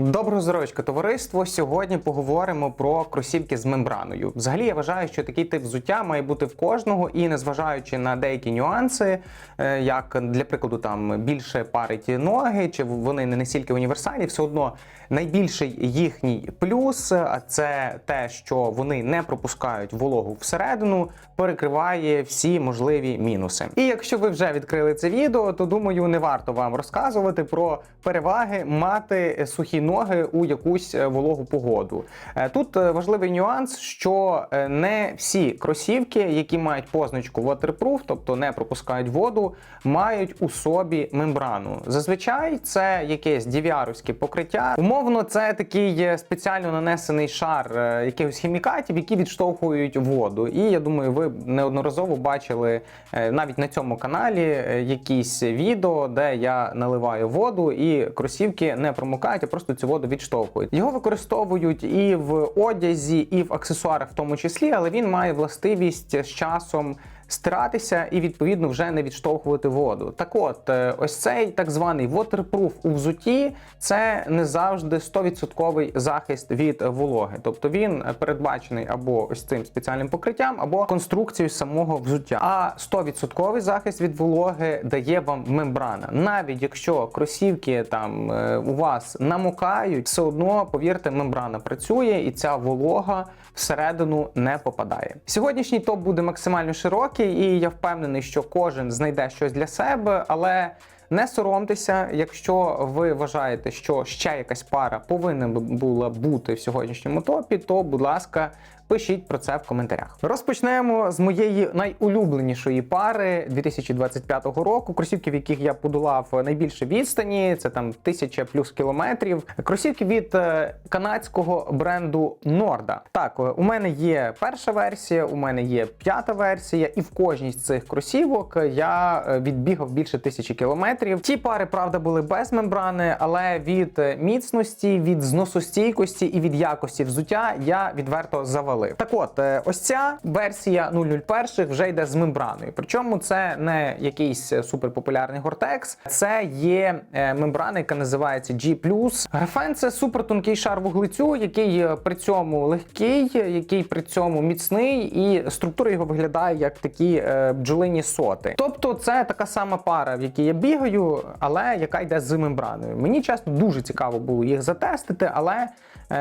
Доброго здоров'ячка, товариство. Сьогодні поговоримо про кросівки з мембраною. Взагалі, я вважаю, що такий тип взуття має бути в кожного, і незважаючи на деякі нюанси, е, як для прикладу, там більше парить ноги, чи вони не настільки універсальні, все одно найбільший їхній плюс, це те, що вони не пропускають вологу всередину, перекриває всі можливі мінуси. І якщо ви вже відкрили це відео, то думаю, не варто вам розказувати про переваги мати сухі ноги у якусь е, вологу погоду. Е, Тут е, важливий нюанс, що не всі кросівки, які мають позначку waterproof, тобто не пропускають воду, мають у собі мембрану. Зазвичай це якесь дів'яровське покриття. Умовно, це такий спеціально нанесений шар якихось хімікатів, які відштовхують воду. І я думаю, ви неодноразово бачили навіть на цьому каналі якісь відео, де я наливаю воду, і кросівки не промокають, а просто цю воду відштовхують. Його використовують і в одязі, і в аксесуарах, в тому числі, але він має властивість з часом. Стиратися і відповідно вже не відштовхувати воду. Так от, е, ось цей так званий waterproof у взутті це не завжди 100% захист від вологи. Тобто він передбачений або ось цим спеціальним покриттям, або конструкцією самого взуття. А 100% захист від вологи дає вам мембрана. Навіть якщо кросівки там е, у вас намокають, все одно повірте, мембрана працює і ця волога всередину не попадає. Сьогоднішній топ буде максимально широкий, і я впевнений, що кожен знайде щось для себе, але. Не соромтеся, якщо ви вважаєте, що ще якась пара повинна була бути в сьогоднішньому топі, то будь ласка, пишіть про це в коментарях. Розпочнемо з моєї найулюбленішої пари 2025 року. Кросівки, в яких я подолав найбільше відстані, це там тисяча плюс кілометрів. Кросівки від е, канадського бренду Норда. Так, е, у мене є перша версія, у мене є п'ята версія, і в кожній з цих кросівок я е, відбігав більше тисячі кілометрів. Ті пари, правда, були без мембрани, але від е, міцності, від зносостійкості і від якості взуття я відверто завалив. Так от, е, ось ця версія 001 вже йде з мембраною. Причому це не якийсь е, суперпопулярний гортекс, це є мембрана, яка називається G+. Графен це супертонкий шар вуглецю, який при цьому легкий, який при цьому міцний, і структура його виглядає як такі бджолині соти. Тобто, це така сама пара, в якій я бігаю, але яка йде з мембраною. Мені чесно дуже цікаво було їх затестити, але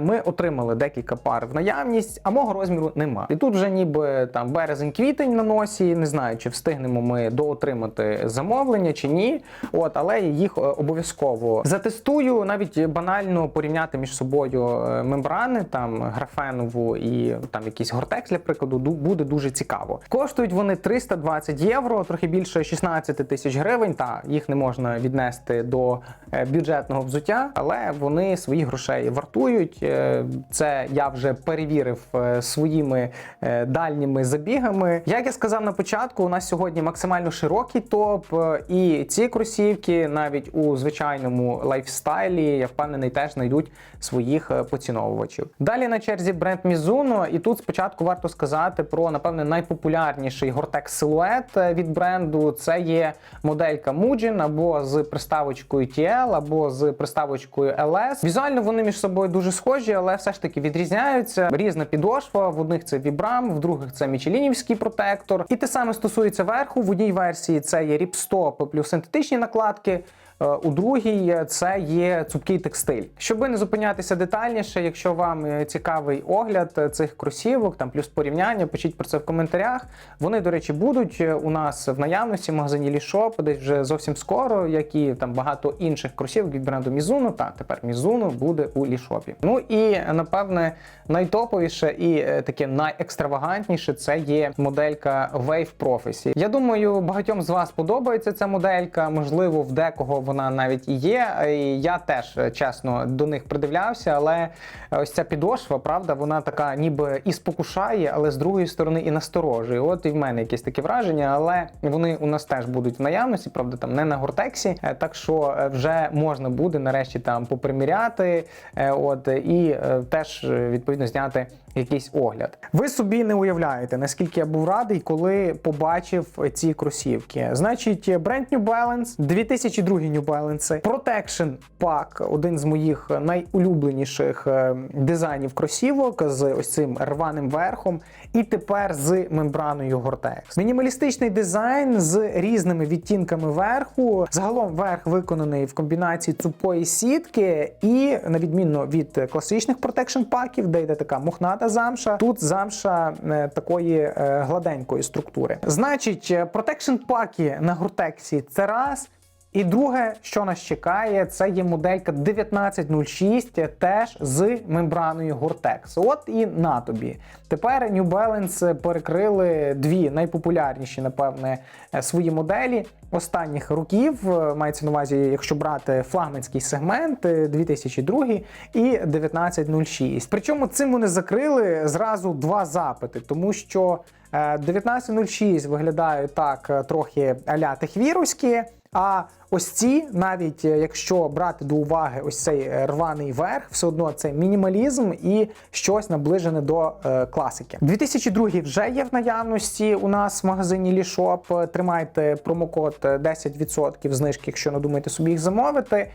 ми отримали декілька пар в наявність, а мого розміру нема. І тут вже ніби там березень-квітень на носі. Не знаю, чи встигнемо ми доотримати замовлення чи ні. От, але їх е, обов'язково затестую, навіть банально порівняти між собою е, мембрани, там графенову і там якийсь гортекс, для прикладу, ду- буде дуже цікаво. Коштують вони 320 євро, трохи більше 16 тисяч гривень. Та їх не можна віднести до е, бюджетного взуття, але вони своїх грошей вартують. Е, Це я вже перевірив е, своїми е, дальніми забігами. Як я сказав на початку, у нас сьогодні максимально широкий топ, і ці кросівки навіть у звичайному лайфстайлі, я впевнений, теж знайдуть своїх поціновувачів. Далі на черзі бренд Mizuno, і тут спочатку варто сказати про напевне найпопулярніший гортекс силует від бренду. Це є моделька Mujin або з приставочкою TL, або з приставочкою LS. Візуально вони між собою дуже схожі, але все ж таки відрізняються. Різна підошва. В одних це Vibram, в других це Мічелінівський протектор. І те саме стосується верху. В одній версії це є ріпстоп плюс синтетичні накладки. Е, У другій це є цупкий текстиль. Щоби не зупинятися детальніше, якщо вам е, цікавий огляд е, цих кросівок, там плюс порівняння, пишіть про це в коментарях. Вони, до речі, будуть у нас в наявності в магазині Лішоп десь вже зовсім скоро, як і там багато інших кросівок від бренду Mizuno. Так, тепер Mizuno буде у Лішопі. Ну і напевне найтоповіше і таке найекстравагантніше це є моделька Wave Prophecy. Я думаю, багатьом з вас подобається ця моделька. Можливо, в декого вона навіть і є. І я теж е, чесно до них придивлявся, але ось ця підошва, правда, вона така ніби і спокушає, але з другої сторони і насторожує. От і в мене якесь таке враження, але вони у нас теж будуть в наявності, правда, там не на гортексі. Е, Так що е, вже можна буде нарешті там поприміряти. е, От і е, теж е, відповідно зняти якийсь огляд. Ви собі не уявляєте, наскільки я був радий, коли побачив ці кросівки. Значить, бренд New Balance, 2002 New Balance, Protection Pack, один з моїх найулюбленіших е, дизайнів кросівок з ось цим рваним верхом, і тепер з мембраною Gore-Tex. Мінімалістичний дизайн з різними відтінками верху. Загалом верх виконаний в комбінації цупої сітки, і на відміну від класичних Protection паків, де йде така мохната замша, тут замша е, такої е, гладенької структури. Значить, протекшн паки на гуртексі це раз. І друге, що нас чекає, це є моделька 1906, теж з мембраною Gore-Tex. От і на тобі. Тепер New Balance перекрили дві найпопулярніші, напевне, е, свої моделі останніх років. Е, Мається на увазі, якщо брати флагманський сегмент е, 2002 і 1906. Причому цим вони закрили зразу два запити, тому що е, 1906 виглядає так е, трохи аля техвіруські. А ось ці, навіть е, якщо брати до уваги ось цей е, рваний верх, все одно це мінімалізм і щось наближене до е, класики. 2002 вже є в наявності у нас в магазині Лішоп. Тримайте промокод е, 10% знижки, якщо надумаєте собі їх замовити. Е,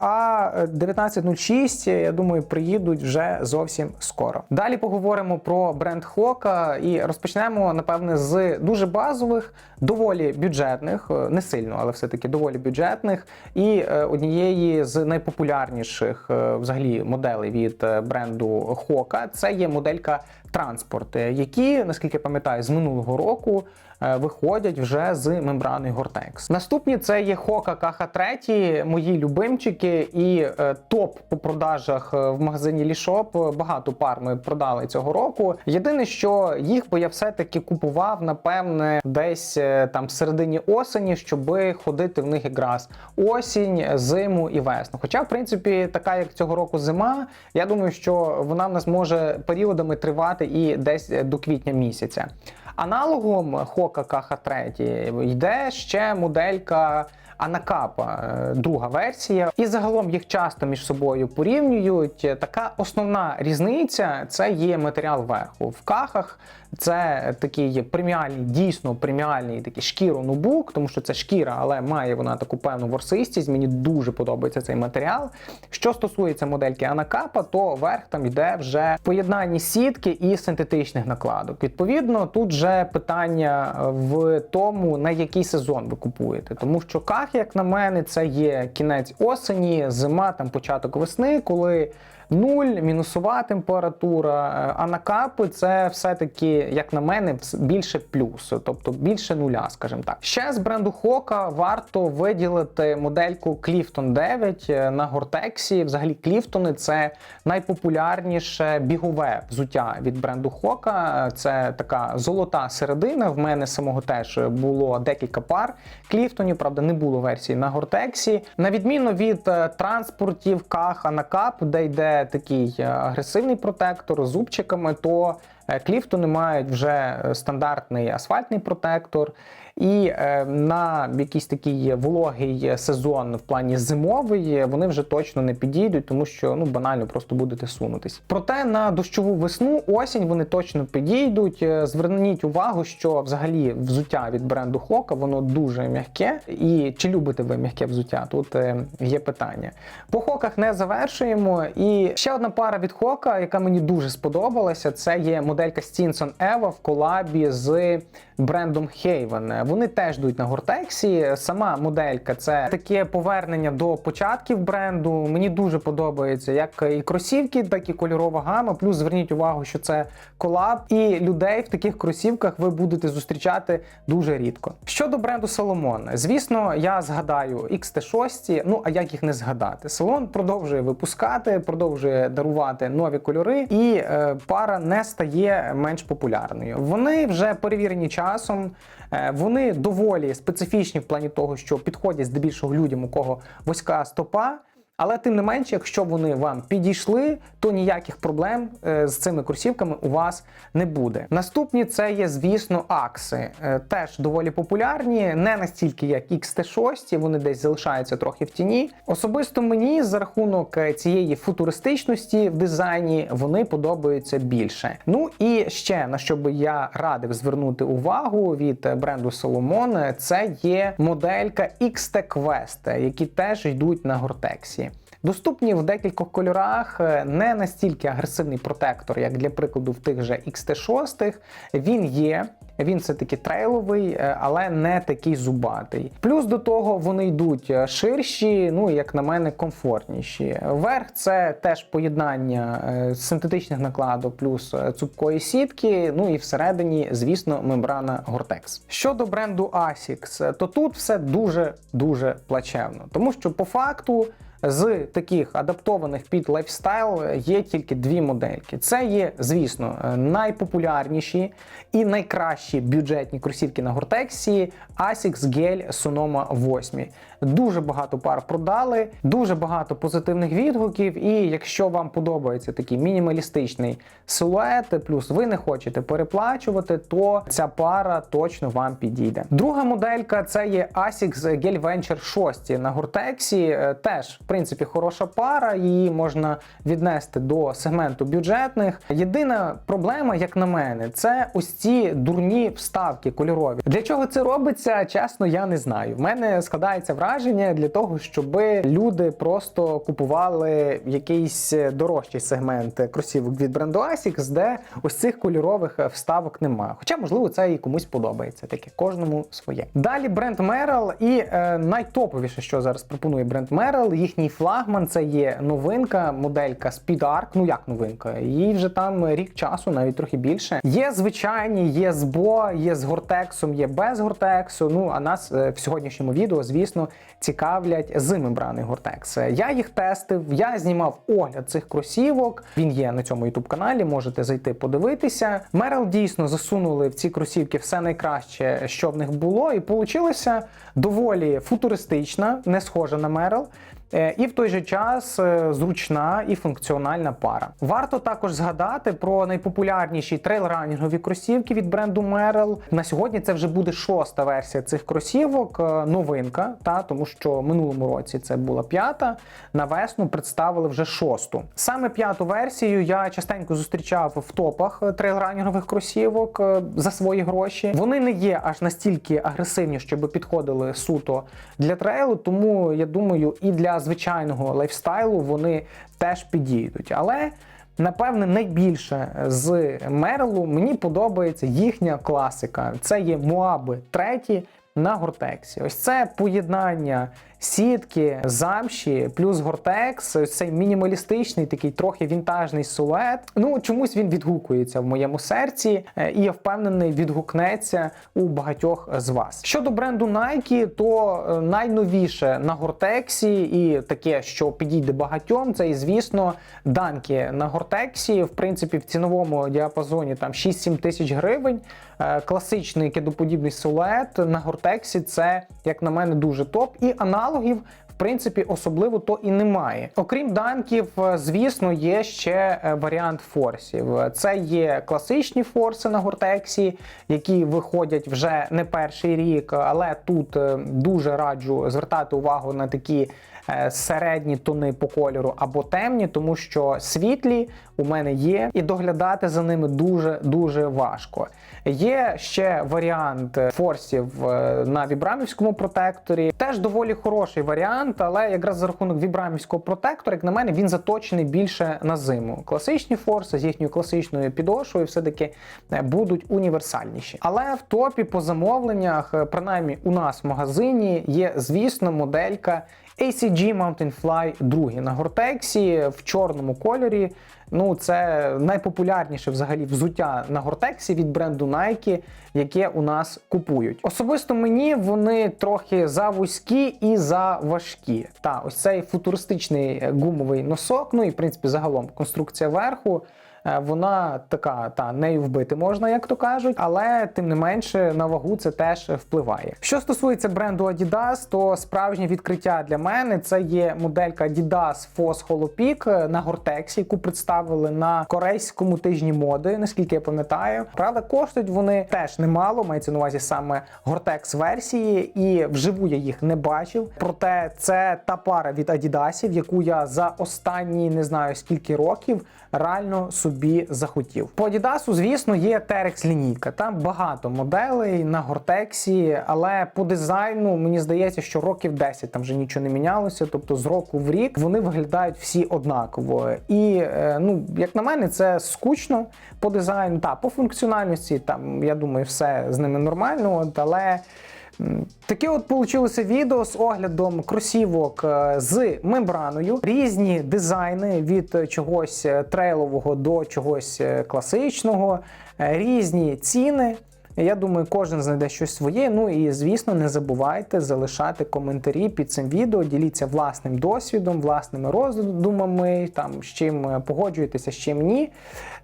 А 1906, я думаю, приїдуть вже зовсім скоро. Далі поговоримо про бренд Хока і розпочнемо, напевне, з дуже базових, доволі бюджетних, е, не сильно, але все-таки доволі бюджетних, і е, однієї з найпопулярніших е, взагалі моделей від е, бренду Хока. Це є моделька транспорт, е, які, наскільки пам'ятаю, з минулого року е, виходять вже з мембраною Gore-Tex. Наступні це є Хока KH3, мої любимчики, і е, топ по продажах в магазині Лішоп. Багато пар ми продали цього року. Єдине, що їх би я все-таки купував, напевне, десь там в середині осені, щоб ходити в них якраз осінь, зиму і весну. Хоча, в принципі, така як цього року зима, я думаю, що вона в нас може періодами тривати і десь до квітня місяця. Аналогом Хока KH3 йде ще моделька Анакапа, е, друга версія. І загалом їх часто між собою порівнюють. Така основна різниця це є матеріал верху. В кахах це такий преміальний, дійсно преміальний такий шкіро-нубук, тому що це шкіра, але має вона таку певну ворсистість. Мені дуже подобається цей матеріал. Що стосується модельки Анакапа, то верх там йде вже в поєднанні сітки і синтетичних накладок. Відповідно, тут вже питання в тому, на який сезон ви купуєте, тому що ках, як на мене, це є кінець осені, зима, там початок весни, коли. Нуль, мінусова температура, е, а на капи це все-таки, як на мене, більше плюс, тобто більше нуля, скажімо так. Ще з бренду Хока варто виділити модельку Clifton 9 е, на Гортексі. Взагалі, Кліфтони це найпопулярніше бігове взуття від бренду Хока. Це така золота середина. В мене самого теж було декілька пар Кліфтонів, правда, не було версії на Гортексі. На відміну від е, транспортів Каха на де йде такий е, агресивний протектор з зубчиками, то е, Кліфтони мають вже е, стандартний асфальтний протектор. І е, на якийсь такий вологий сезон в плані зимовий вони вже точно не підійдуть, тому що ну банально просто будете сунутись. Проте на дощову весну, осінь вони точно підійдуть. Е, Зверніть увагу, що взагалі взуття від бренду Хока воно дуже м'яке. І чи любите ви м'яке взуття? Тут е, є питання. По хоках не завершуємо. І ще одна пара від Хока, яка мені дуже сподобалася, це є моделька Stinson Eva в колабі з брендом Haven. Вони теж йдуть на Гортексі. Сама моделька це таке повернення до початків бренду. Мені дуже подобається як і кросівки, так і кольорова гама. Плюс зверніть увагу, що це колаб, і людей в таких кросівках ви будете зустрічати дуже рідко. Щодо бренду Salomon, звісно, я згадаю XT6, ну а як їх не згадати? Салон продовжує випускати, продовжує дарувати нові кольори, і е, пара не стає менш популярною. Вони вже перевірені часом. Е, Вони доволі специфічні в плані того, що підходять здебільшого людям, у кого вузька стопа. Але тим не менше, якщо вони вам підійшли, то ніяких проблем е, з цими кросівками у вас не буде. Наступні це є, звісно, акси. Е, Теж доволі популярні, не настільки як XT6, вони десь залишаються трохи в тіні. Особисто мені за рахунок е, цієї футуристичності в дизайні вони подобаються більше. Ну і ще на що би я радив звернути увагу від бренду Solomon, це є моделька XT Quest, які теж йдуть на Гортексі. Доступні в декількох кольорах, е, не настільки агресивний протектор, як для прикладу в тих же XT6. Він є. Він все таки трейловий, е, але не такий зубатий. Плюс до того вони йдуть е, ширші, ну як на мене, комфортніші. Верх це теж поєднання синтетичних накладок плюс цупкої сітки. Ну і всередині, звісно, мембрана Gore-Tex. Щодо бренду Asics, то тут все дуже дуже плачевно, тому що по факту. З таких адаптованих під лайфстайл є тільки дві модельки. Це є, звісно, е, найпопулярніші і найкращі бюджетні кросівки на Гортексі Asics Gel Sonoma 8. Дуже багато пар продали, дуже багато позитивних відгуків. І якщо вам подобається такий мінімалістичний силует, плюс ви не хочете переплачувати, то ця пара точно вам підійде. Друга моделька це є Asics Gel Venture 6 на Гортексі. Е, Теж, в принципі, хороша пара, її можна віднести до сегменту бюджетних. Єдина проблема, як на мене, це ось ці дурні вставки кольорові. Для чого це робиться, чесно, я не знаю. В мене складається враження для того, щоб люди просто купували якийсь дорожчий сегмент кросівок від бренду Asics, де ось цих кольорових вставок немає. Хоча, можливо, це і комусь подобається. Таке кожному своє. Далі бренд Merrell і е, найтоповіше, що зараз пропонує бренд Merrell, їхній флагман це є новинка, моделька Speed Arc. Ну як новинка? Їй вже там рік часу, навіть трохи більше. Є звичайні, є з Бо, є з Гортексом, є без Гортексу. Ну а нас е, в сьогоднішньому відео, звісно, цікавлять з мембрани Гортекс. Я їх тестив, я знімав огляд цих кросівок. Він є на цьому youtube каналі. Можете зайти подивитися. Мерел дійсно засунули в ці кросівки все найкраще, що в них було, і получилося доволі футуристична, не схожа на Мерел. Е, І в той же час е, зручна і функціональна пара. Варто також згадати про найпопулярніші трейл-ранінгові кросівки від бренду Merrell. На сьогодні це вже буде шоста версія цих кросівок, е, новинка, та тому що минулому році це була п'ята. На весну представили вже шосту. Саме п'яту версію я частенько зустрічав в топах трейл-ранінгових кросівок за свої гроші. Вони не є аж настільки агресивні, щоб підходили суто для трейлу, тому я думаю, і для звичайного лайфстайлу вони теж підійдуть. Але напевне найбільше з Мерлу мені подобається їхня класика. Це є Моаби треті на Гортексі. Ось це поєднання сітки, замші, плюс Гортекс, ось цей мінімалістичний, такий трохи вінтажний силует. Ну чомусь він відгукується в моєму серці, е, і я впевнений, відгукнеться у багатьох з вас. Щодо бренду Nike, то е, найновіше на Гортексі і таке, що підійде багатьом, це звісно данки на Гортексі. В принципі, в ціновому діапазоні там 6-7 тисяч гривень. Е, Класичний кедоподібний силует на Гортексі це, як на мене, дуже топ. І аналогів. В принципі, особливо то і немає. Окрім данків, е, звісно, є ще е, варіант форсів. Це є класичні форси на Гортексі, які виходять вже не перший рік, але тут е, дуже раджу звертати увагу на такі середні тони по кольору або темні, тому що світлі у мене є, і доглядати за ними дуже дуже важко. Є ще варіант е, форсів е, на вібрамівському протекторі. Теж доволі хороший варіант, але якраз за рахунок вібрамівського протектора, як на мене, він заточений більше на зиму. Класичні форси з їхньою класичною підошвою все-таки е, будуть універсальніші. Але в топі по замовленнях, е, принаймні у нас в магазині, є, звісно, моделька ACG Mountain Fly 2 на Гортексі в чорному кольорі. Ну, це найпопулярніше взагалі взуття на Гортексі від бренду Nike, яке у нас купують. Особисто мені вони трохи за вузькі і за важкі. Та ось цей футуристичний гумовий носок, ну і в принципі загалом конструкція верху. Е, Вона така, та нею вбити можна, як то кажуть, але тим не менше на вагу це теж впливає. Що стосується бренду Adidas, то справжнє відкриття для мене це є моделька Adidas Foss Holopeak на Гортексі, яку представили на корейському тижні моди, наскільки я пам'ятаю. Правда, коштують вони теж немало. Мається на увазі саме Гортекс версії, і вживу я їх не бачив. Проте це та пара від Adidas, яку я за останні не знаю скільки років реально собі захотів. По Adidas, звісно, є Terex лінійка. Там багато моделей на Гортексі, але по дизайну мені здається, що років 10 там вже нічого не мінялося. Тобто з року в рік вони виглядають всі однаково. І е, ну, як на мене, це скучно по дизайну. Та по функціональності там я думаю, все з ними нормально, але. Таке от получилося відео з оглядом кросівок е, з мембраною, різні дизайни від чогось е, трейлового до чогось е, класичного, різні ціни. Я думаю, кожен знайде щось своє. Ну і звісно, не забувайте залишати коментарі під цим відео. Діліться власним досвідом, власними роздумами, там з чим погоджуєтеся, з чим ні.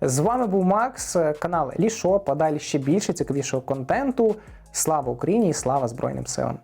З вами був Макс, канал Лішоп, а далі ще більше цікавішого контенту. Слава Україні і слава Збройним силам!